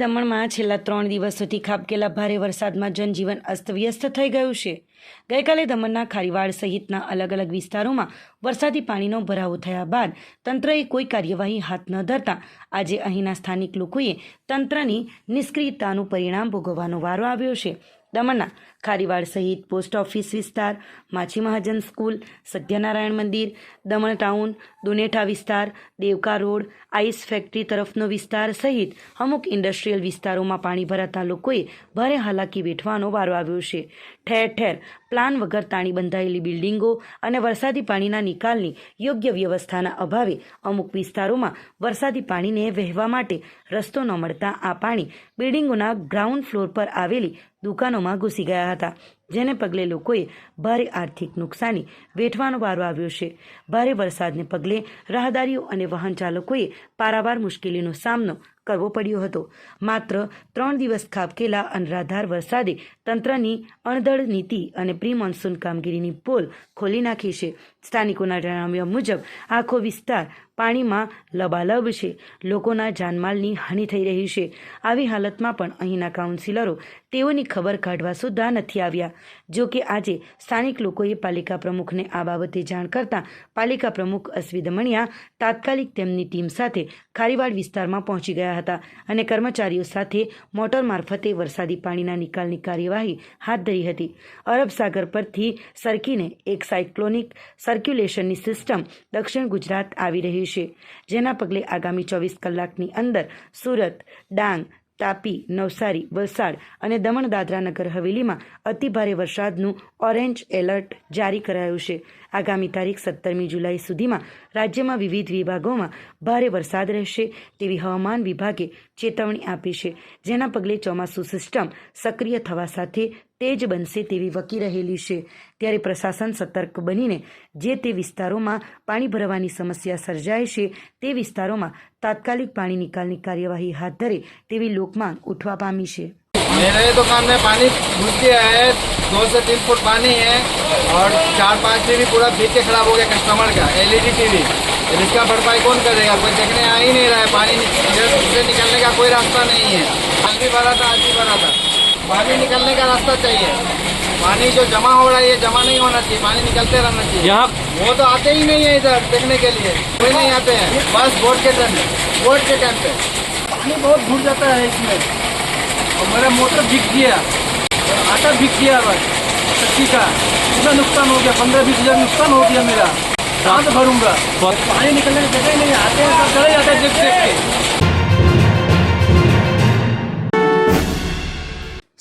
દમણમાં છેલ્લા ત્રણ દિવસોથી ખાબકેલા ભારે વરસાદમાં જનજીવન અસ્તવ્યસ્ત થઈ ગયું છે. ગઈકાલે દમણના ખારીવાડ સહિતના અલગ અલગ વિસ્તારોમાં વરસાદી પાણીનો ભરાવો થયા બાદ તંત્રએ કોઈ કાર્યવાહી હાથ ન ધરતા આજે અહીંના સ્થાનિક લોકોએ તંત્રની નિષ્ક્રિયતાનું પરિણામ ભોગવવાનો વારો આવ્યો છે. દમણના ખારીવાડ સહિત પોસ્ટ ઓફિસ વિસ્તાર, માછી મહાજન સ્કૂલ, સત્યનારાયણ મંદિર, દમણ ટાઉન, દુનેઠા વિસ્તાર, દેવકા રોડ, આઈસ ફેક્ટરી તરફનો વિસ્તાર સહિત અમુક ઇન્ડસ્ટ્રીયલ વિસ્તારોમાં પાણી ભરાતા લોકોએ ભારે હાલાકી વેઠવાનો વારો આવ્યો છે. ઠેર ઠેર પ્લાન વગર તાણી બંધાયેલી બિલ્ડિંગો અને વરસાદી પાણીના નિકાલની યોગ્ય વ્યવસ્થાના અભાવે અમુક વિસ્તારોમાં વરસાદી પાણીને વહેવા માટે રસ્તો ન મળતા આ પાણી બિલ્ડિંગોના ગ્રાઉન્ડ ફ્લોર પર આવેલી દુકાનોમાં ઘૂસી ગયા હતા. જેને પગલે લોકોએ ભારે આર્થિક નુકસાની વેઠવાનો વારો આવ્યો છે. ભારે વરસાદને પગલે રાહદારીઓ અને વાહન ચાલકોએ પારાવાર મુશ્કેલીનો સામનો કરવો પડ્યો હતો. માત્ર ત્રણ દિવસ ખાબકેલા અનરાધાર વરસાદે તંત્રની અણધડ નીતિ અને પ્રી મોન્સૂન કામગીરીની પોલ ખોલી નાખી છે. સ્થાનિકોના જણાવ્યા મુજબ, આખો વિસ્તાર પાણીમાં લબાલબ છે. લોકોના જાનમાલની હાનિ થઈ રહી છે. આવી હાલતમાં પણ અહીંના કાઉન્સિલરો તેઓની ખબર કાઢવા સુદ્ધા નથી આવ્યા. જો કે આજે સ્થાનિક લોકોએ પાલિકા પ્રમુખને આ બાબતે જાણ કરતા પાલિકા પ્રમુખ અશ્વિદ દમણિયા તાત્કાલિક તેમની ટીમ સાથે ખારીવાડ વિસ્તારમાં પહોંચી ગયા હતા અને કર્મચારીઓ સાથે મોટર મારફતે વરસાદી પાણીના નિકાલની કાર્યવાહી હાથ ધરી હતી. અરબ સાગર પરથી સરકીને એક સાયક્લોનિક સર્ક્યુલેશનની સિસ્ટમ દક્ષિણ ગુજરાત આવી રહી છે જેના પગલે આગામી ચોવીસ કલાકની અંદર સુરત, ડાંગ, તાપી, નવસારી, વલસાડ અને દમણ દાદરા નગર હવેલીમાં અતિભારે વરસાદનું ઓરેન્જ એલર્ટ જારી કરાયું છે. આગામી તારીખ સત્તરમી જુલાઈ સુધીમાં રાજ્યમાં વિવિધ વિભાગોમાં ભારે વરસાદ રહેશે તેવી હવામાન વિભાગે ચેતવણી આપી છે, જેના પગલે ચોમાસું સિસ્ટમ સક્રિય થવા સાથે તેજ બનશે તેવી વકી રહેલી છે. ત્યારે પ્રશાસન સતર્ક બનીને જે તે વિસ્તારોમાં પાણી ભરવાની સમસ્યા સર્જાય છે, તે વિસ્તારોમાં તાત્કાલિક પાણી નિકાલની કાર્યવાહી હાથ ધરે તેવી લોકમાંગ ઉઠવા પામી છે. मेरे दुकान में पानी घुस गया है दो से तीन फुट पानी है और चार पाँच टीवी पूरा भीग के खराब हो गया कस्टमर का एलईडी टीवी। इसका भरपाई कौन करेगा? कोई देखने आ ही नहीं रहा है पानी से निकलने का कोई रास्ता नहीं है। आज भी भरा था आज भी भरा था। पानी निकलने का रास्ता चाहिए। पानी जो जमा हो रहा है ये जमा नहीं होना चाहिए पानी निकलते रहना चाहिए। यहाँ वो तो आते ही नहीं है इधर देखने के लिए। कोई नहीं आते हैं। बस वोट के टाइम वोट के टाइम पे। पानी बहुत घुस जाता है इसमें। और मेरा मोटर भीग गया आटा भीग गया बस सच्ची का इतना नुकसान हो गया पंद्रह बीस हजार नुकसान हो गया मेरा कहाँ से भरूंगा पानी निकलने की जगह ही नहीं है। आते हैं तो चले जाते हैं देख देख के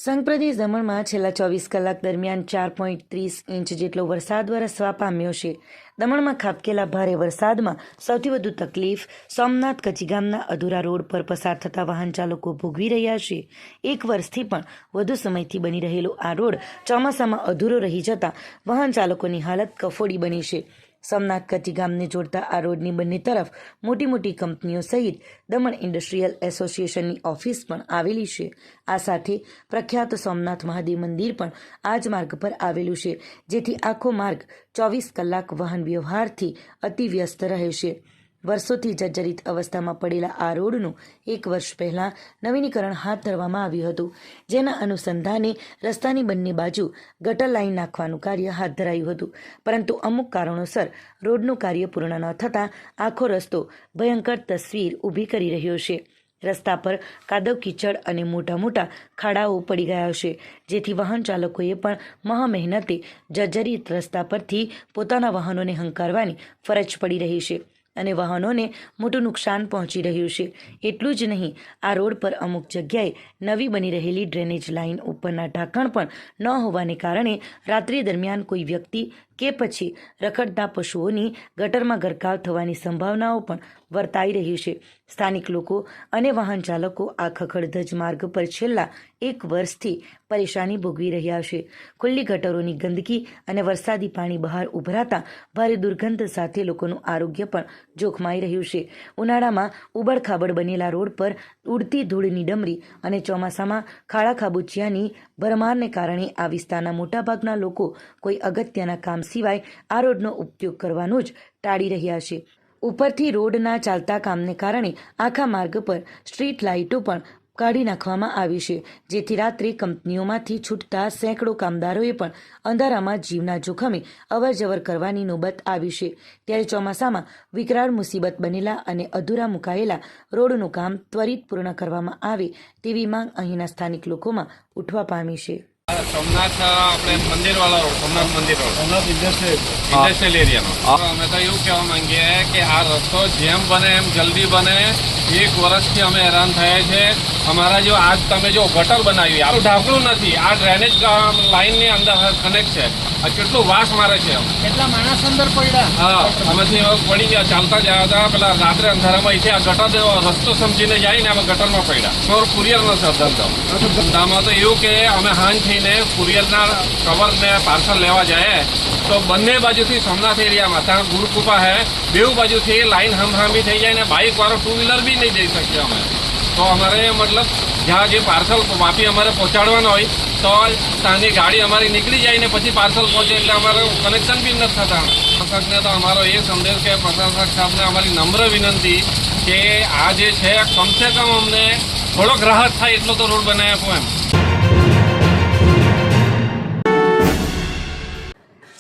સંઘપ્રદેશ દમણમાં છેલ્લા ચોવીસ કલાક દરમિયાન ચાર પોઈન્ટ ત્રીસ ઇંચ જેટલો વરસાદ વરસવા પામ્યો છે. દમણમાં ખાબકેલા ભારે વરસાદમાં સૌથી વધુ તકલીફ સોમનાથ કચીગામના અધૂરા રોડ પર પસાર થતા વાહન ચાલકો ભોગવી રહ્યા છે. એક વર્ષથી પણ વધુ સમયથી બની રહેલો આ રોડ ચોમાસામાં અધૂરો રહી જતા વાહન ચાલકોની હાલત કફોડી બની છે. સોમનાથ કચ્છી ગામને જોડતા આ રોડની બંને તરફ મોટી મોટી કંપનીઓ સહિત દમણ ઇન્ડસ્ટ્રીયલ એસોસિએશનની ઓફિસ પણ આવેલી છે. આ સાથે પ્રખ્યાત સોમનાથ મહાદેવ મંદિર પણ આ જ માર્ગ પર આવેલું છે, જેથી આખો માર્ગ ચોવીસ કલાક વાહન વ્યવહારથી અતિ વ્યસ્ત રહે છે. વર્ષોથી જર્જરિત અવસ્થામાં પડેલા આ રોડનું એક વર્ષ પહેલાં નવીનીકરણ હાથ ધરવામાં આવ્યું હતું. જેના અનુસંધાને રસ્તાની બંને બાજુ ગટર લાઇન નાખવાનું કાર્ય હાથ ધરાયું હતું. પરંતુ અમુક કારણોસર રોડનું કાર્ય પૂર્ણ ન થતાં આખો રસ્તો ભયંકર તસવીર ઊભી કરી રહ્યો છે. રસ્તા પર કાદવ કીચડ અને મોટા મોટા ખાડાઓ પડી ગયા છે. જેથી વાહન ચાલકોએ પણ મહા મહેનતે જર્જરિત રસ્તા પરથી પોતાના વાહનોને હંકારવાની ફરજ પડી રહી છે. અને વાહનોને મોટું નુકસાન પહોંચી રહ્યું છે. એટલું જ નહીં, આ રોડ પર અમુક જગ્યાએ નવી બની રહેલી ડ્રેનેજ લાઇન ઉપરના ઢાંકણ પણ ન હોવાને કારણે રાત્રિ દરમિયાન કોઈ વ્યક્તિ કે પછી રખડતા પશુઓની ગટરમાં ગરકાવ થવાની સંભાવનાઓ પણ વર્તાઈ રહી છે. સ્થાનિક લોકો અને વાહન ચાલકો આ ખખડધજ માર્ગ પર છેલ્લા એક વર્ષથી પરેશાની ભોગવી રહ્યા છે. ખુલ્લી ગટરોની ગંદકી અને વરસાદી પાણી બહાર ઉભરાતા ભારે દુર્ગંધ સાથે લોકોનું આરોગ્ય પણ જોખમાઈ રહ્યું છે. ઉનાળામાં ઉબડખાબડ બનેલા રોડ પર ઉડતી ધૂળની ડમરી અને ચોમાસામાં ખાડા ખાબોચિયાની ભરમારને કારણે આ વિસ્તારના મોટાભાગના લોકો કોઈ અગત્યના કામ સિવાય આ રોડનો ઉપયોગ કરવાનું જ ટાળી રહ્યા છે. ઉપરથી રોડના ચાલતા કામને કારણે આખા માર્ગ પર સ્ટ્રીટ લાઇટો પણ કાઢી નાખવામાં આવી છે, જેથી રાત્રે કંપનીઓમાંથી છૂટતા સેંકડો કામદારોએ પણ અંધારામાં જીવના જોખમે અવરજવર કરવાની નોબત આવી છે. ત્યારે ચોમાસામાં વિકરાળ મુસીબત બનેલા અને અધૂરા મુકાયેલા રોડનું કામ ત્વરિત પૂર્ણ કરવામાં આવે તેવી માંગ અહીંના સ્થાનિક લોકોમાં ઉઠવા પામી છે. સોમનાથ આપણે મંદિરવાળા રોડ સોમનાથ મંદિર રોડ. સોમનાથ ઇન્ડસ્ટ્રીયલ ઇન્ડસ્ટ્રીયલ એરિયાનો અમે તો એવું કહેવા માંગીએ કે આ રસ્તો જેમ બને એમ જલ્દી બને. એક વર્ષથી અમે હેરાન થયા છે. અમારા જો આજ તમે જો ગટર બનાવ્યું આ ઢાંકણું નથી. આ ડ્રેનેજ લાઇનની અંદર કનેક્ટ છે. આ કેટલું વાસ મારે છે. કેટલા માણસ અંદર પડ્યા? હા અમેથી પડી ગયા ચાલતા ગયા હતા. પેલા રાત્રે અંધારામાં અહીંથી આ ગટર રસ્તો સમજીને જાય ને અમે ગટરમાં પડ્યા. તો કુરિયર નો છે ધંધો ધંધામાં તો એવું કે અમે હાન થઈને કુરિયરના કવર ને પાર્સલ લેવા જાય તો બંને બાજુથી સોમનાથ એરિયામાં ત્યાં ગુરુકૃપા હે. બેઉ બાજુથી લાઈન હમહામી થઈ જાય ને બાઇક વાળો ટુ વ્હીલર બી નહીં જઈ શકીએ અમે. તો અમારે મતલબ જ્યાં જે પાર્સલ વાપી અમારે પહોંચાડવાના હોય, તો ત્યાંની ગાડી અમારી નીકળી જાય ને પછી પાર્સલ પહોંચે એટલે અમારે કનેક્શન બી નથી થતા. પ્રશાસકને તો અમારો એ સંદેશ કે પ્રશાસક સાહેબને અમારી નમ્ર વિનંતી કે આ જે છે કમસે કમ અમને થોડોક રાહત થાય એટલો તો રોડ બનાવી આપો એમ.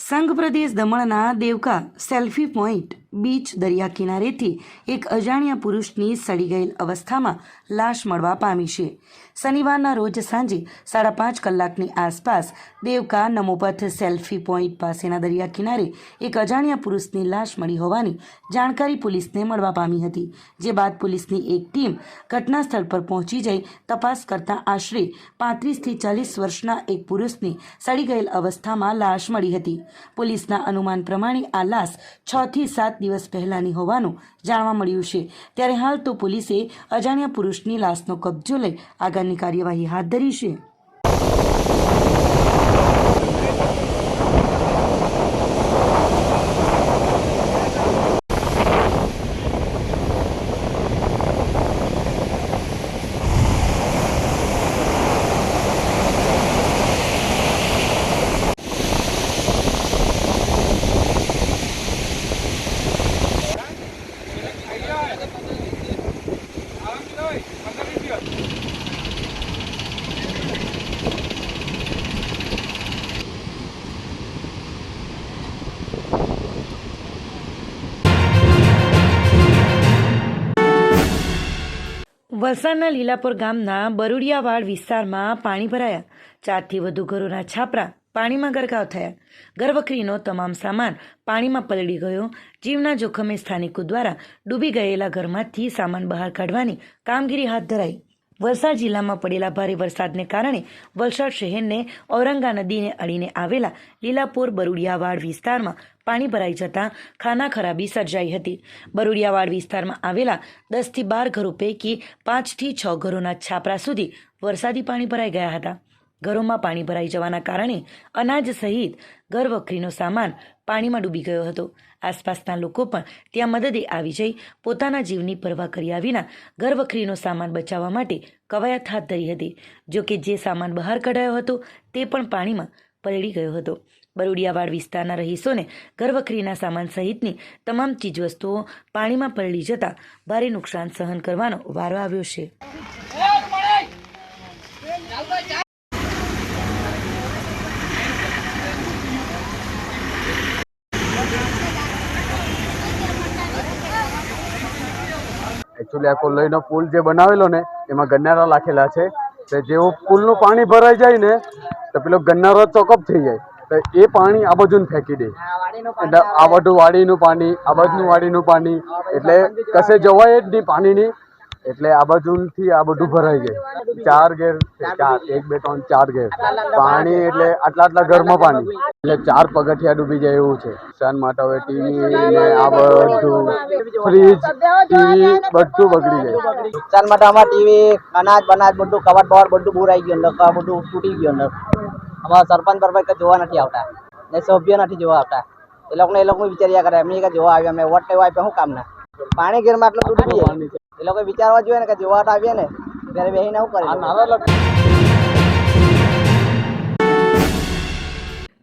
સંઘ પ્રદેશ દમણના દેવકા સેલ્ફી પોઈન્ટ. બીચ દરિયા કિનારેથી એક અજાણ્યા પુરુષની સડી ગયેલ અવસ્થામાં લાશ મળવા પામી છે. શનિવારના રોજ સાંજે સાડા પાંચ કલાકની આસપાસ દેવકા નમોપથ સેલ્ફી પોઈન્ટ પાસેના દરિયા કિનારે એક અજાણ્યા પુરુષની લાશ મળી હોવાની જાણકારી પોલીસને મળવા પામી હતી, જે બાદ પોલીસની એક ટીમ ઘટના સ્થળ પર પહોંચી જઈ તપાસ કરતા આશરે પાંત્રીસથી ચાલીસ વર્ષના એક પુરુષની સડી ગયેલ અવસ્થામાં લાશ મળી હતી. પોલીસના અનુમાન પ્રમાણે આ લાશ છ થી દિવસ પહેલાંની હોવાનું જાણવા મળ્યું છે. ત્યારે હાલ તો પોલીસે અજાણ્યા પુરુષની લાશનો કબજો લઈ આગળની કાર્યવાહી હાથ ધરી છે. વલસાડના લીલાપુર ગામના બરુડિયાવાડ વિસ્તારમાં પાણી ભરાયા. ચારથી વધુ ઘરોના છાપરા પાણીમાં ગરકાવ થયા. ઘરવખરીનો તમામ સામાન પાણીમાં પલળી ગયો. જીવના જોખમે સ્થાનિકો દ્વારા ડૂબી ગયેલા ઘરમાંથી સામાન બહાર કાઢવાની કામગીરી હાથ ધરાઈ. વલસાડ જિલ્લામાં પડેલા ભારે વરસાદને કારણે વલસાડ શહેરને ઔરંગા નદીને અડીને આવેલા લીલાપુર બરુડિયાવાડ વિસ્તારમાં પાણી ભરાઈ જતાં ખાના ખરાબી સર્જાઈ હતી. બરુડિયાવાડ વિસ્તારમાં આવેલા દસથી બાર ઘરો પૈકી પાંચથી છ ઘરોના છાપરા સુધી વરસાદી પાણી ભરાઈ ગયા હતા. ઘરોમાં પાણી ભરાઈ જવાના કારણે અનાજ સહિત ઘરવખરીનો સામાન પાણીમાં ડૂબી ગયો હતો. આસપાસના લોકો પણ ત્યાં મદદે આવી જઈ પોતાના જીવની પરવા કર્યા વિના ઘરવખરીનો સામાન બચાવવા માટે કવાયત હાથ ધરી હતી. જો કે જે સામાન બહાર કઢાયો હતો તે પણ પાણીમાં પલળી ગયો હતો. બરુડિયાવાડ વિસ્તારના રહીશોને ઘરવખરીના સામાન સહિતની તમામ ચીજવસ્તુઓ પાણીમાં પલળી જતાં ભારે નુકસાન સહન કરવાનો વારો આવ્યો છે. એકચ્યુઅલી આ કોલ્લઈનો પુલ જે બનાવેલો ને, એમાં ગન્નારા લાખેલા છે. તો જેવું પુલનું પાણી ભરાઈ જાય ને, તો પેલો ગન્નારો ચોકઅપ થઈ જાય. તો એ પાણી આ બાજુ ફેંકી દે. એટલે આ બધું વાડીનું પાણી, આ બાજુનું વાડીનું પાણી, એટલે કશે જવાય જ નહીં પાણીની. એટલે આ બાજુથી આ બધું ભરાઈ જાય ચાર ઘેર ચાર. એક, બે, ત્રણ, ચાર ઘેર. પાણી એટલે આટલા આટલા ઘરમાં પાણી. એટલે ચાર પગથિયા ડૂબી જાય એવું છે. સન માટે હવે ટીવી ને આ બધું, ફ્રીજ ટીવી બધું બગડી જાય. નુકસાન માટે અમાર ટીવી, અનાજ, બનાજ બધું કવર બવર બધું બુરાઈ ગયું અંદર બધું તૂટી ગયું અંદર અમારા સરપંચ બરપંચ જોવા નથી આવતા. ને સભ્ય નથી જોવા આવતા. એ લોકોને એ લોકો વિચાર્યા કરે, એમની જોવા આવ્યા અમે વોટ લેવા આપ્યા, શું કામના? પાણી ઘેરમાં આટલું તૂટી જાય. એ લોકો વિચારવા જોઈએ ને કે જોવા તો આવીએ ને ત્યારે બેસીને આવું કરે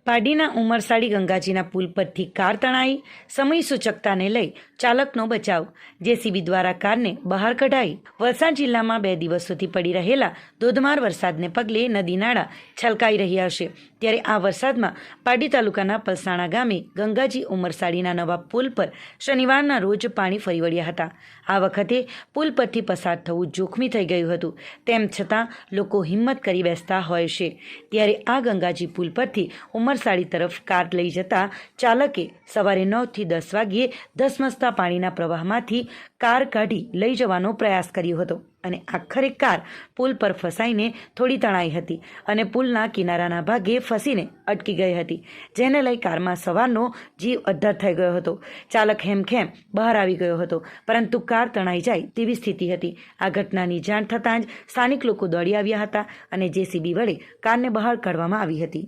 પાડીના ઉમરસાડી ગંગાજીના પુલ પરથી કાર તણાઈ, સમય સૂચકતાને લઈ ચાલકનો બચાવ. જેસીબી દ્વારા કારને બહાર કઢાઈ. વલસાડ જિલ્લામાં બે દિવસોથી પડી રહેલા ધોધમાર વરસાદને પગલે નદી નાળા છલકાઈ રહ્યા છે. ત્યારે આ વરસાદમાં પાડી તાલુકાના પલસાણા ગામે ગંગાજી ઉમરસાડીના નવા પુલ પર શનિવારના રોજ પાણી ફરી વળ્યા હતા. આ વખતે પુલ પરથી પસાર થવું જોખમી થઈ ગયું હતું. તેમ છતાં લોકો હિંમત કરી બેસતા હોય છે. ત્યારે આ ગંગાજી પુલ પરથી ઉમરસાડી તરફ કાર લઈ જતા ચાલકે સવારે નવથી દસ વાગ્યે ધસમસતા પાણીના પ્રવાહમાંથી કાર કાઢી લઈ જવાનો પ્રયાસ કર્યો હતો અને આખરે કાર પુલ પર ફસાઈને થોડી તણાઈ હતી અને પુલના કિનારાના ભાગે ફસીને અટકી ગઈ હતી, જેને લઈ કારમાં સવારનો જીવ અદ્ધર થઈ ગયો હતો. ચાલક હેમખેમ બહાર આવી ગયો હતો, પરંતુ કાર તણાઈ જાય તેવી સ્થિતિ હતી. આ ઘટનાની જાણ થતાં જ સ્થાનિક લોકો દોડી આવ્યા હતા અને જેસીબી વડે કારને બહાર કાઢવામાં આવી હતી.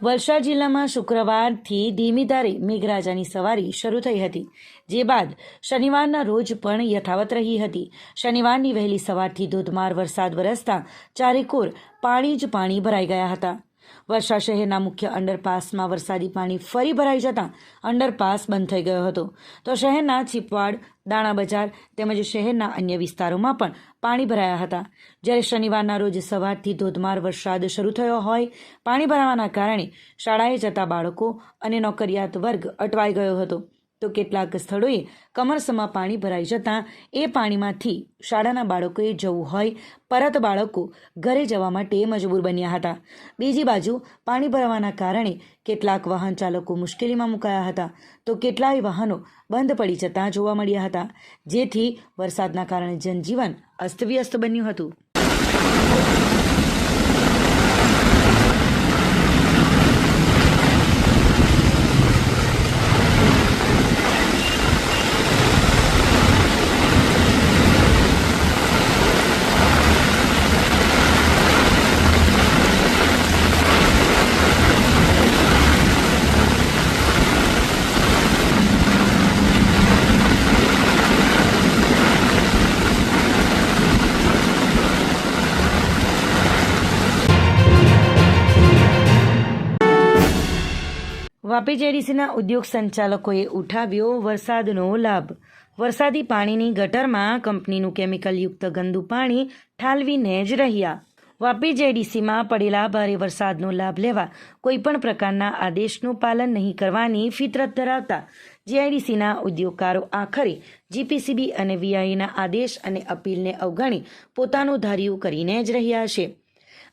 વલસાડ જિલ્લામાં શુક્રવારથી ધીમી ધારે મેઘરાજાની સવારી શરૂ થઈ હતી, જે બાદ શનિવારના રોજ પણ યથાવત રહી હતી. શનિવારની વહેલી સવારથી ધોધમાર વરસાદ વરસતા ચારેકોર પાણી જ પાણી ભરાઈ ગયા હતા. વલસાડ શહેરના મુખ્ય અંડરપાસમાં વરસાદી પાણી ફરી ભરાઈ જતાં અંડરપાસ બંધ થઈ ગયો હતો. તો શહેરના ચીપવાડ દાણા બજાર તેમજ શહેરના અન્ય વિસ્તારોમાં પણ પાણી ભરાયા હતા. જ્યારે શનિવારના રોજ સવારથી ધોધમાર વરસાદ શરૂ થયો હોય, પાણી ભરાવાના કારણે શાળાએ જતા બાળકો અને નોકરિયાત વર્ગ અટવાઈ ગયો હતો. તો કેટલાક સ્થળોએ કમરસમાં પાણી ભરાઈ જતાં એ પાણીમાંથી શાળાના બાળકોએ જવું હોય, પરત બાળકો ઘરે જવા માટે મજબૂર બન્યા હતા. બીજી બાજુ પાણી ભરાવાના કારણે કેટલાક વાહન ચાલકો મુશ્કેલીમાં મુકાયા હતા. તો કેટલાય વાહનો બંધ પડી જતાં જોવા મળ્યા હતા, જેથી વરસાદના કારણે જનજીવન અસ્તવ્યસ્ત બન્યું હતું. વાપી જેડીસીના ઉદ્યોગ સંચાલકોએ ઉઠાવ્યો વરસાદનો લાભ. વરસાદી પાણીની ગટરમાં કંપનીનું કેમિકલયુક્ત ગંદુ પાણી ઠાલવીને જ રહ્યા. વાપી જેડીસીમાં પડેલા ભારે વરસાદનો લાભ લેવા કોઈપણ પ્રકારના આદેશનું પાલન નહીં કરવાની ફિતરત ધરાવતા જીઆઈડીસીના ઉદ્યોગકારો આખરે જીપીસીબી અને વીઆઈના આદેશ અને અપીલને અવગણી પોતાનું ધાર્યું કરીને જ રહ્યા છે.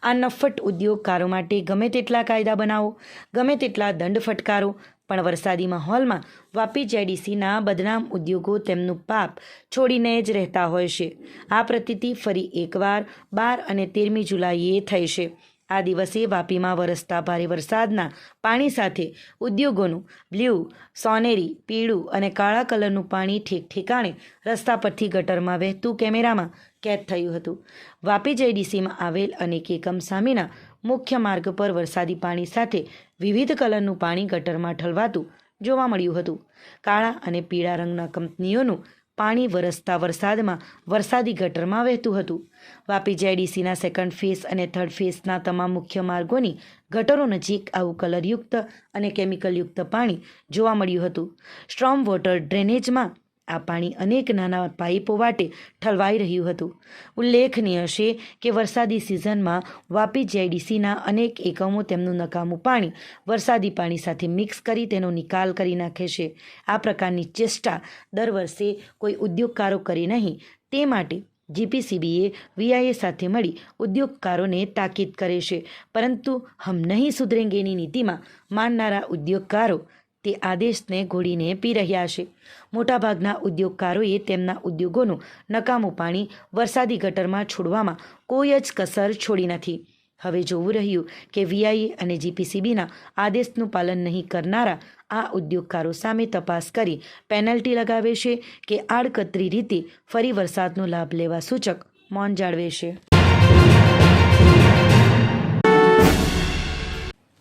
આ નફ્ફટ ઉદ્યોગકારો માટે ગમે તેટલા કાયદા બનાવો, ગમે તેટલા દંડ ફટકારો, પણ વરસાદી માહોલમાં વાપી જેડીસીના બદનામ ઉદ્યોગો તેમનું પાપ છોડીને જ રહેતા હોય છે. આ પ્રતિતિ ફરી એકવાર બાર અને તેરમી જુલાઈએ થઈ છે. આ દિવસે વાપીમાં વરસતા ભારે વરસાદના પાણી સાથે ઉદ્યોગોનું બ્લુ સોનેરી, પીળું અને કાળા કલરનું પાણી ઠેક ઠેકાણે રસ્તા પરથી ગટરમાં વહેતું કેમેરામાં કેદ થયું હતું. વાપી જેડીસીમાં આવેલ અનેક એકમ સામેના મુખ્ય માર્ગ પર વરસાદી પાણી સાથે વિવિધ કલરનું પાણી ગટરમાં ઠલવાતું જોવા મળ્યું હતું. કાળા અને પીળા રંગના કંપનીઓનું પાણી વરસતા વરસાદમાં વરસાદી ગટરમાં વહેતું હતું. વાપી જેડીસીના સેકન્ડ ફેઝ અને થર્ડ ફેઝના તમામ મુખ્ય માર્ગોની ગટરો નજીક આવું કલરયુક્ત અને કેમિકલયુક્ત પાણી જોવા મળ્યું હતું. સ્ટ્રોમ વોટર ડ્રેનેજમાં આ પાણી અનેક નાના પાઇપો વાટે ઠલવાઈ રહ્યું હતું. ઉલ્લેખનીય છે કે વરસાદી સિઝનમાં વાપી જેડીસીના અનેક એકમો તેમનું નકામું પાણી વરસાદી પાણી સાથે મિક્સ કરી તેનો નિકાલ કરી નાખે છે. આ પ્રકારની ચેષ્ટા દર વર્ષે કોઈ ઉદ્યોગકારો કરે નહીં. તે માટે જીપીસીબીએ વીઆઈએ સાથે મળી ઉદ્યોગકારોને તાકીદ કરે છે. પરંતુ હમ નહીં સુધરેંગેની નીતિમાં માનનારા ઉદ્યોગકારો તે આદેશને ઘોડીને પી રહ્યા છે. મોટાભાગના ઉદ્યોગકારોએ તેમના ઉદ્યોગોનું નકામું પાણી વરસાદી ગટરમાં છોડવામાં કોઈ જ કસર છોડી નથી. હવે જોવું રહ્યું કે વીઆઈએ અને જીપીસીબીના આદેશનું પાલન નહીં કરનારા આ ઉદ્યોગકારો સામે તપાસ કરી પેનલ્ટી લગાવે છે કે આડકતરી રીતે ફરી વરસાદનો લાભ લેવા સૂચક મૌન જાળવે છે.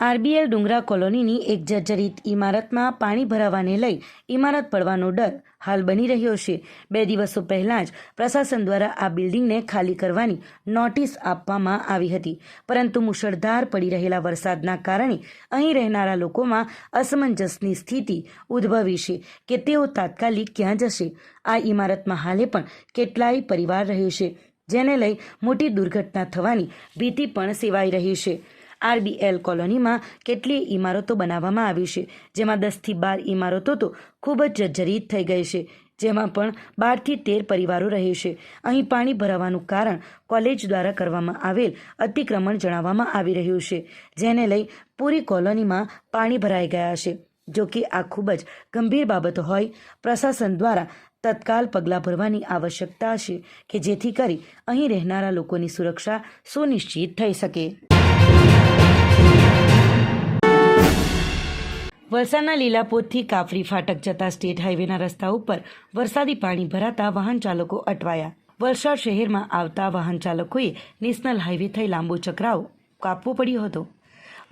આરબીએલ ડુંગરા કોલોનીની એક જર્જરિત ઇમારતમાં પાણી ભરાવાને લઈ ઇમારત પડવાનો ડર હાલ બની રહ્યો છે. બે દિવસો પહેલાં જ પ્રશાસન દ્વારા આ બિલ્ડિંગને ખાલી કરવાની નોટિસ આપવામાં આવી હતી. પરંતુ મુશળધાર પડી રહેલા વરસાદના કારણે અહીં રહેનારા લોકોમાં અસમંજસની સ્થિતિ ઉદ્ભવી છે કે તેઓ તાત્કાલિક ક્યાં જશે? આ ઇમારતમાં હાલે પણ કેટલાય પરિવાર રહે છે, જેને લઈ મોટી દુર્ઘટના થવાની ભીતિ પણ સેવાઈ રહી છે. આરબીએલ કોલોનીમાં કેટલીય ઇમારતો બનાવવામાં આવી છે. જેમાં દસથી બાર ઇમારતો તો ખૂબ જ જર્જરિત થઈ ગઈ છે. જેમાં પણ બારથી તેર પરિવારો રહે છે. અહીં પાણી ભરાવાનું કારણ કોલેજ દ્વારા કરવામાં આવેલ અતિક્રમણ જણાવવામાં આવી રહ્યું છે. જેને લઈ પૂરી કોલોનીમાં પાણી ભરાઈ ગયા છે. જો કે આ ખૂબ જ ગંભીર બાબત હોય, પ્રશાસન દ્વારા તત્કાલ પગલાં ભરવાની આવશ્યકતા છે કે જેથી કરી અહીં રહેનારા લોકોની સુરક્ષા સુનિશ્ચિત થઈ શકે. વલસાડના લીલાપોતથી કાફરી ફાટક જતા સ્ટેટ હાઈવેના રસ્તા ઉપર વરસાદી પાણી ભરાતા વાહન ચાલકો અટવાયા. વલસાડ શહેરમાં આવતા વાહન ચાલકોએ નેશનલ હાઈવે થઈ લાંબો ચકરાવ કાપવો પડ્યો હતો.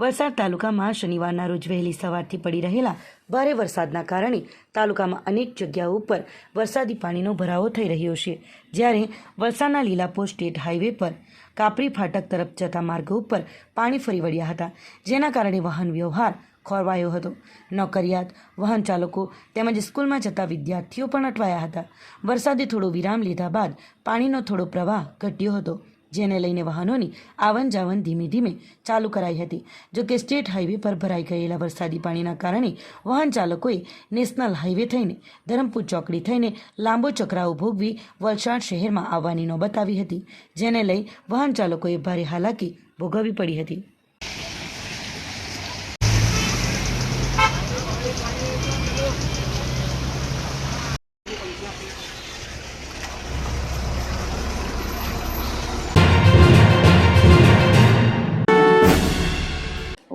વલસાડ તાલુકામાં શનિવારના રોજ વહેલી સવારથી પડી રહેલા ભારે વરસાદના કારણે તાલુકામાં અનેક જગ્યાઓ ઉપર વરસાદી પાણીનો ભરાવો થઈ રહ્યો છે. જ્યારે વલસાડના લીલાપોર સ્ટેટ હાઈવે પર કાપરી ફાટક તરફ જતા માર્ગો ઉપર પાણી ફરી વળ્યા હતા, જેના કારણે વાહન વ્યવહાર ખોરવાયો હતો. નોકરિયાત વાહન ચાલકો તેમજ સ્કૂલમાં જતા વિદ્યાર્થીઓ પણ અટવાયા હતા. વરસાદે થોડો વિરામ લીધા બાદ પાણીનો થોડો પ્રવાહ ઘટ્યો હતો, જેને લઈને વાહનોની આવન જાવન ધીમે ધીમે ચાલુ કરાઈ હતી. જો કે સ્ટેટ હાઈવે પર ભરાઈ ગયેલા વરસાદી પાણીના કારણે વાહન ચાલકોએ નેશનલ હાઈવે થઈને ધરમપુર ચોકડી થઈને લાંબો ચકરાવો ભોગવી વલસાડ શહેરમાં આવવાની નોબત આવી હતી, જેને લઈ વાહન ચાલકોએ ભારે હાલાકી ભોગવવી પડી હતી.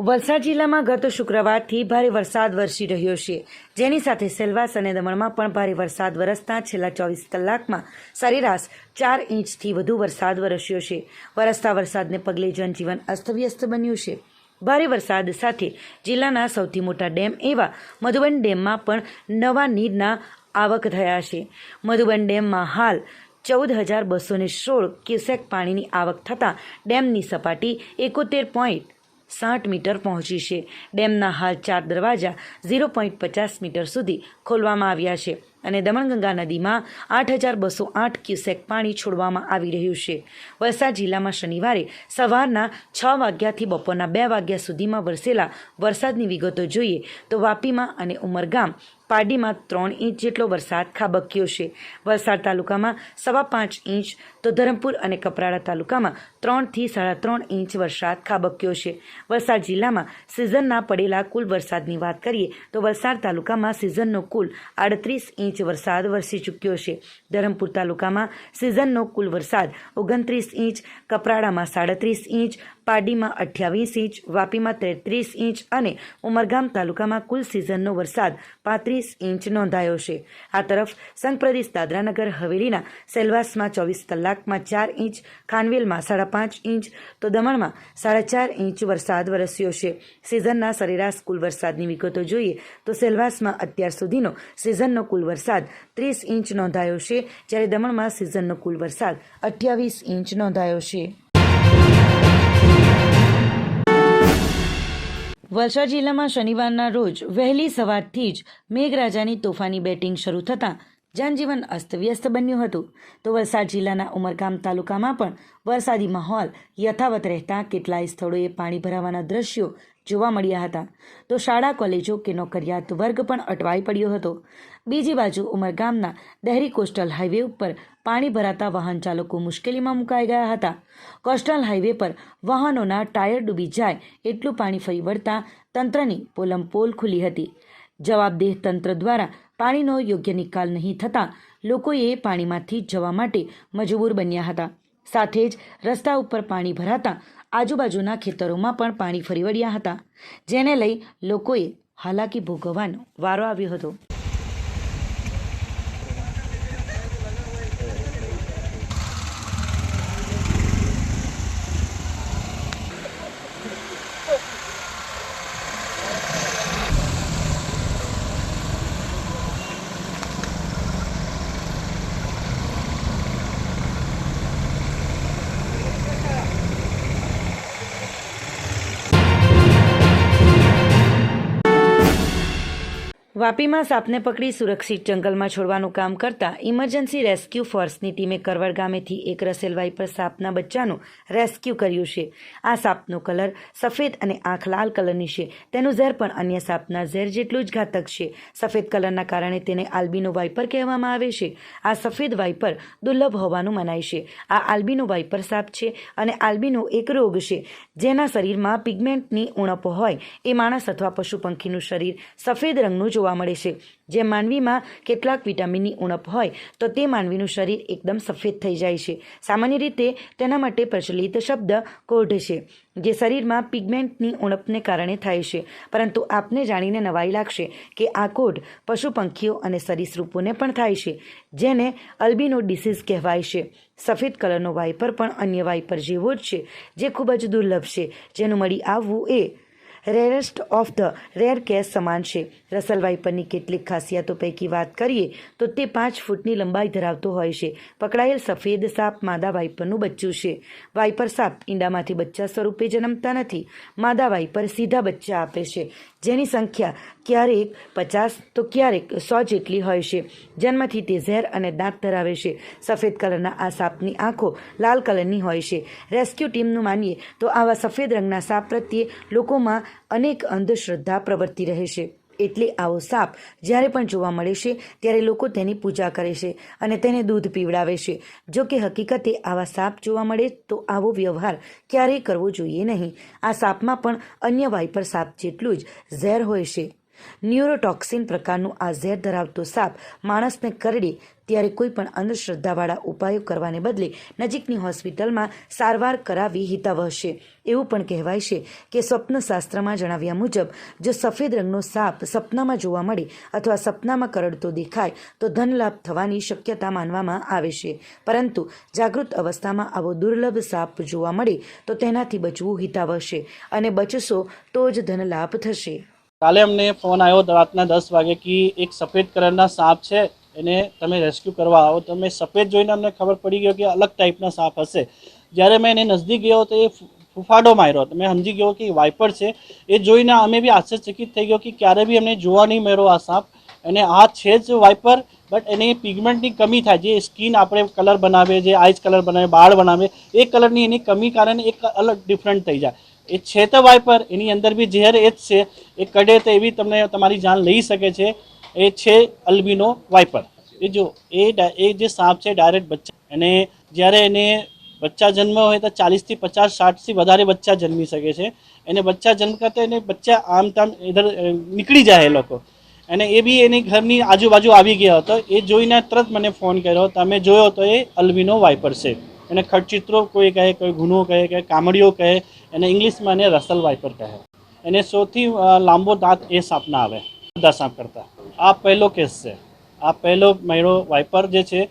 વલસાડ જિલ્લામાં ગત શુક્રવારથી ભારે વરસાદ વરસી રહ્યો છે. જેની સાથે સેલવાસ અને દમણમાં પણ ભારે વરસાદ વરસતા છેલ્લા ચોવીસ કલાકમાં સરેરાશ ચાર ઇંચથી વધુ વરસાદ વરસ્યો છે. વરસતા વરસાદને પગલે જનજીવન અસ્તવ્યસ્ત બન્યું છે. ભારે વરસાદ સાથે જિલ્લાના સૌથી મોટા ડેમ એવા મધુબન ડેમમાં પણ નવા નીરના આવક થયા છે. મધુબન ડેમમાં હાલ ચૌદ હજાર બસો સોળ ક્યુસેક પાણીની આવક થતાં ડેમની સપાટી એકોતેર પોઈન્ટ સાઠ મીટર પહોંચી છે. ડેમના હાલ ચાર દરવાજા ઝીરો પોઈન્ટ પચાસ મીટર સુધી ખોલવામાં આવ્યા છે. અને દમણગંગા નદીમાં આઠ હજાર બસો આઠ ક્યુસેક પાણી છોડવામાં આવી રહ્યું છે. વલસાડ જિલ્લામાં શનિવારે સવારના છ વાગ્યાથી બપોરના બે વાગ્યા સુધીમાં વરસેલા વરસાદની વિગતો જોઈએ તો વાપીમાં અને ઉમરગામ પારડીમાં ત્રણ ઇંચ જેટલો વરસાદ ખાબક્યો છે. વલસાડ તાલુકામાં સવા પાંચ ઇંચ, તો ધરમપુર અને કપરાડા તાલુકામાં ત્રણથી સાડા ત્રણ ઇંચ વરસાદ ખાબક્યો છે. વલસાડ જિલ્લામાં સિઝનના પડેલા કુલ વરસાદની વાત કરીએ તો વલસાડ તાલુકામાં સિઝનનો કુલ આડત્રીસ ઇંચ વરસાદ વરસી ચૂક્યો છે. ધરમપુર તાલુકામાં સિઝનનો કુલ વરસાદ ઓગણત્રીસ ઇંચ કપરાડામાં સાડત્રીસ ઇંચ પારડીમાં અઠ્યાવીસ ઇંચ, વાપીમાં તેત્રીસ ઇંચ અને ઉમરગામ તાલુકામાં કુલ સિઝનનો વરસાદ પાંત્રીસ ઇંચ નોંધાયો છે. આ તરફ સંઘ પ્રદેશ દાદરાનગર, હવેલીના સેલવાસમાં ચોવીસ કલાકમાં ચાર ઇંચ, ખાનવેલમાં સાડા પાંચ ઇંચ, તો દમણમાં સાડા ચાર ઇંચ વરસાદ વરસ્યો છે. સિઝનના સરેરાશ કુલ વરસાદની વિગતો જોઈએ તો સેલવાસમાં અત્યાર સુધીનો સિઝનનો કુલ વરસાદ ત્રીસ ઇંચ નોંધાયો છે, જ્યારે દમણમાં સિઝનનો કુલ વરસાદ અઠ્યાવીસ ઇંચ નોંધાયો છે. વલસાડ જિલ્લામાં શનિવારના રોજ વહેલી સવારથી જ મેઘરાજાની તોફાની બેટિંગ શરૂ થતાં જનજીવન અસ્તવ્યસ્ત બન્યું હતું. તો વલસાડ જિલ્લાના ઉમરગામ તાલુકામાં પણ વરસાદી માહોલ યથાવત રહેતા કેટલાય સ્થળોએ પાણી ભરાવાના દ્રશ્યો જોવા મળ્યા હતા. તો શાળા, કોલેજો કે નોકરિયાત વર્ગ પણ અટવાઈ પડ્યો હતો. બીજી બાજુ ઉમરગામના દહેરી કોસ્ટલ હાઈવે ઉપર પાણી ભરાતા વાહન ચાલકો મુશ્કેલીમાં મુકાઈ ગયા હતા. કોસ્ટલ હાઈવે પર વાહનોના ટાયર ડૂબી જાય એટલું પાણી ફરી વળતા તંત્રની પોલમપોલ ખુલી હતી. જવાબદેહ તંત્ર દ્વારા પાણીનો યોગ્ય નિકાલ નહીં થતાં લોકોએ પાણીમાંથી જવા માટે મજબૂર બન્યા હતા. સાથે જ રસ્તા ઉપર પાણી ભરાતા આજુબાજુના ખેતરોમાં પણ પાણી ફરી વળ્યા હતા, જેને લઈ લોકોએ હાલાકી ભોગવવાનો વારો આવ્યો હતો. વાપીમાં સાપને પકડી સુરક્ષિત જંગલમાં છોડવાનું કામ કરતા ઇમરજન્સી રેસ્ક્યુ ફોર્સની ટીમે કરવડ ગામેથી એક રસેલવાઈ પર સાપના બચ્ચાનું રેસ્ક્યુ કર્યું છે. આ સાપનો કલર સફેદ અને આંખ લાલ કલરની છે. તેનું ઝેર પણ અન્ય સાપના ઝેર જેટલું જ ઘાતક છે. સફેદ કલરના કારણે તેને આલ્બીનો વાઇપર કહેવામાં આવે છે. આ સફેદ વાઇપર દુર્લભ હોવાનું મનાય છે. આ આલ્બીનો વાઇપર સાપ છે અને આલ્બીનો એક રોગ છે. જેના શરીરમાં પિગમેન્ટની ઉણપ હોય એ માણસ અથવા પશુ પંખીનું શરીર સફેદ રંગનું જોવા મળે છે. જે માનવીમાં કેટલાક વિટામિનની ઉણપ હોય, તો તે માનવીનું શરીર એકદમ સફેદ થઈ જાય છે. સામાન્ય રીતે તેના માટે પ્રચલિત શબ્દ કોઢ છે, જે શરીરમાં પિગમેન્ટની ઉણપને કારણે થાય છે. પરંતુ આપને જાણીને નવાઈ લાગશે કે આ કોઢ પશુ પંખીઓ અને સરીસૃપોને પણ થાય છે, જેને અલ્બિનો ડિસીઝ કહેવાય છે. સફેદ કલરનો વાઇપર પણ અન્ય વાઇપર જેવો જ છે, જે ખૂબ જ દુર્લભ છે. જેનું મળી આવવું એ rarest of the rare case સમાન છે. રસલ વાઇપરની કેટલીક ખાસિયતો પૈકી વાત કરીએ, તો તે પાંચ ફૂટની લંબાઈ ધરાવતો હોય છે. પકડાયેલ સફેદ સાપ માદા વાઇપરનું બચ્ચું છે. વાઇપર સાપ ઈંડામાંથી બચ્ચા સ્વરૂપે જન્મતા નથી. માદા વાઇપર સીધા બચ્ચા આપે છે. જેની સંખ્યા ક્યારેક પચાસ તો ક્યારેક સો જેટલી હોય છે. જન્મથી તે ઝેર અને દાંત ધરાવે છે. સફેદ કલરના આ સાપની આંખો લાલ કલરની હોય છે. રેસ્ક્યુ ટીમનું માનીએ તો આવા સફેદ રંગના સાપ પ્રત્યે લોકોમાં અનેક અંધશ્રદ્ધા પ્રવર્તી રહે છે. એટલે આવો સાપ જ્યારે પણ જોવા મળે છે, ત્યારે લોકો તેની પૂજા કરે છે અને તેને દૂધ પીવડાવે છે. જો કે હકીકતે આવા સાપ જોવા મળે તો આવો વ્યવહાર ક્યારેય કરવો જોઈએ નહીં. આ સાપમાં પણ અન્ય વાઇપર સાપ જેટલું જ ઝેર હોય છે. ન્યુરોટોક્સિન પ્રકારનું આ ઝેર ધરાવતો સાપ માણસને કરડે ત્યારે કોઈ પણ અંધશ્રદ્ધાવાળા ઉપાયો કરવાને બદલે નજીકની હોસ્પિટલમાં સારવાર કરાવી હિતાવહ છે એવું પણ કહેવાય છે કે સ્વપ્નશાસ્ત્રમાં જણાવ્યા મુજબ, જો સફેદ રંગનો સાપ સપનામાં જોવા મળે અથવા સપનામાં કરડતો દેખાય, તો ધનલાભ થવાની શક્યતા માનવામાં આવે છે. પરંતુ જાગૃત અવસ્થામાં આવો દુર્લભ સાપ જોવા મળે તો તેનાથી બચવું હિતાવહ છે અને બચશો તો જ ધનલાભ થશે. કાલે અમને ફોન આવ્યો રાતના દસ વાગે કે એક સફેદ કલરના સાપ છે, એને તમે રેસ્ક્યુ કરવા આવો. તો મેં સફેદ જોઈને અમને ખબર પડી ગયો કે અલગ ટાઈપના સાપ હશે. જ્યારે મેં એને નજદીક ગયો તો એ ફૂફાડો માર્યો તો મેં સમજી ગયો કે વાઇપર છે. એ જોઈને અમે બી આશ્ચર્યચકિત થઈ ગયો કે ક્યારે બી અમને જોવા નહીં મળ્યો આ સાપ. અને આ છે જ વાઇપર, બટ એની પિગમેન્ટની કમી થાય. જે સ્કિન આપણે કલર બનાવે જે આઈસ કલર બનાવે બાળ બનાવે એ કલરની એની કમી કારણે એક અલગ ડિફરન્ટ થઈ જાય. એ છે તો વાઇપર એની અંદર બી ઝેર એ જ છે. એ કડે તો એવી તમને તમારી જાન લઈ શકે છે. એ છે અલ્બિનો વાઇપર. એ જો, એ એ જે સાપ છે, ડાયરેક્ટ બચ્ચા. અને જ્યારે એને બચ્ચા જન્મ હોય તો ચાલીસથી પચાસ, સાઠથી વધારે બચ્ચા જન્મી શકે છે. એને બચ્ચા જન્મ કરતા એને બચ્ચા આમ તામ ઇધર નીકળી જાય એ લોકો. અને એ બી એની ઘરની આજુબાજુ આવી ગયા હતો. એ જોઈને તરત મને ફોન કર્યો, તમે જોયો તો એ અલ્બિનો વાઇપર છે. એને ખડચિત્રો કોઈ કહે, કોઈ ગુનો કહે, કે કામડીઓ કહે એને ઇંગ્લિશમાં એને રસલ વાઇપર કહે. એને સૌથી લાંબો દાંત એ સાપના આવે, બધા સાપ કરતાં. આ પહેલો કેસ છે. આ પહેલો મેળો વાઇપર જે છે,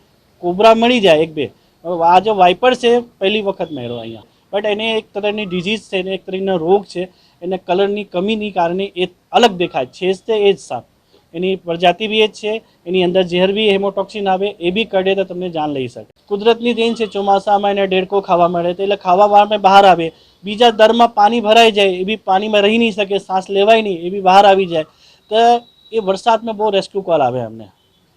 કોબરા મળી જાય એક બે. આ જે વાઇપર છે, પહેલી વખત મેળો અહીંયા. બટ એને એક તરહની ડિઝીઝ છે, એને એક તરહનો રોગ છે, એને કલરની કમીની કારણે એ અલગ દેખાય. છે જ તે એ જ સાપ. એની પ્રજાતિ બી એ જ છે, એની અંદર ઝેર બી હેમોટોક્સિન આવે, એ બી કઢે તો તમને જાન લઈ શકે. કુદરતની દેન છે, ચોમાસામાં એને ડેડકો ખાવા મળે, તો એટલે ખાવા વાળા બહાર આવે બીજા દરમાં પાણી ભરાઈ જાય, એ બી પાણીમાં રહી નહીં શકે, શ્વાસ લેવાય નહીં, એ બી બહાર આવી જાય. તો એ વરસાદમાં બહુ રેસ્ક્યુ કોલ આવે અમને.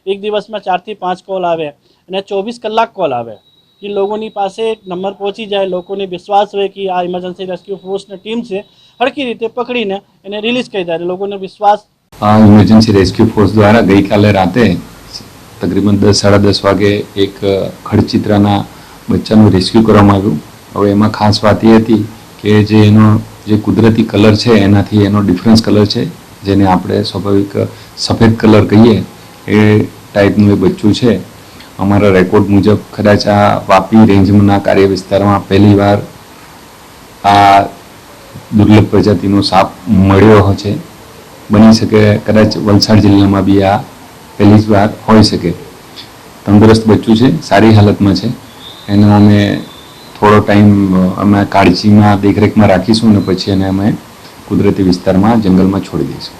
એક દિવસમાં ચારથી પાંચ કોલ આવે અને ચોવીસ કલાક કોલ આવે. કે લોકોની પાસે નંબર પહોંચી જાય, લોકોને વિશ્વાસ હોય કે આ ઇમરજન્સી રેસ્ક્યુ ફોર્સની ટીમ છે હરકી રીતે પકડીને એને રિલીઝ કરી દે. લોકોને વિશ્વાસ આ ઇમરજન્સી રેસ્ક્યુ ફોર્સ દ્વારા ગઈકાલે રાતે તકરીબન દસ, સાડા દસ વાગે એક ખડચિત્રાના બચ્ચાનું રેસ્ક્યુ કરવામાં આવ્યું. હવે એમાં ખાસ વાત એ હતી કે જે એનો જે કુદરતી કલર છે, એનાથી એનો ડિફરન્સ કલર છે, જેને આપણે સ્વાભાવિક સફેદ કલર કહીએ, એ ટાઈપનું એ બચ્ચું છે. અમારા રેકોર્ડ મુજબ કદાચ આ વાપી રેન્જના કાર્ય વિસ્તારમાં પહેલીવાર આ દુર્લભ પ્રજાતિનો સાપ મળ્યો છે બની શકે કદાચ વલસાડ જિલ્લામાં બી આ પહેલી વાર હોઈ શકે. તંદુરસ્ત બચ્ચું છે, સારી હાલતમાં છે. એનો અમે થોડો ટાઈમ અમે કાળજીમાં, દેખરેખમાં રાખીશું અને પછી એને અમે કુદરતી વિસ્તારમાં, જંગલમાં છોડી દઈશું.